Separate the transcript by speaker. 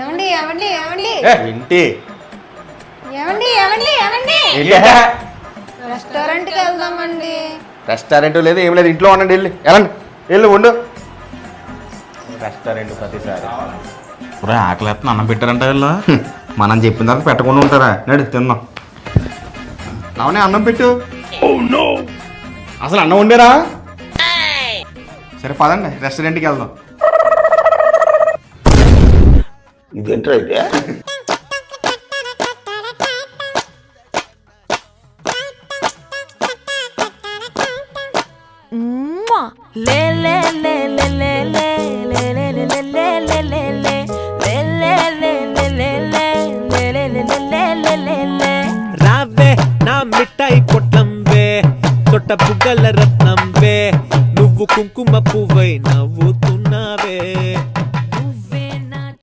Speaker 1: ఏమండి ఏమండి ఏమండి?
Speaker 2: ఏంటి?
Speaker 1: ఏమండి ఏమండి ఏమండి?
Speaker 2: ఏంటి?
Speaker 1: రెస్టారెంట్కి వెళ్దామండి.
Speaker 2: రెస్టారెంట్ లేదు ఏం లేదు ఇంట్లో ఉండండి వెళ్ళి వెళ్ళండి వెళ్ళి ఉండు. రెస్టారెంట్ ప్రతిసారి.
Speaker 3: ఒరే ఆకలి వేస్తున్నా అన్నం పెట్టారంట వీళ్ళు.
Speaker 2: మనం చెప్పిన తర్వాత పెట్టకుండా ఉంటారా? నడు తిందాం. అవునే అన్నం పెట్టు. అసలు అన్నం వండారా? సరే పదండి రెస్టారెంట్కి వెళ్దాం.
Speaker 4: ఇది ఎంటర్ అయితే
Speaker 5: రావే నా మిఠాయి పొట్లంబే తొట్ట బుగ్గల రత్నంబే నువ్వు కుంకుమ పువ్వై నవ్వుతున్నావే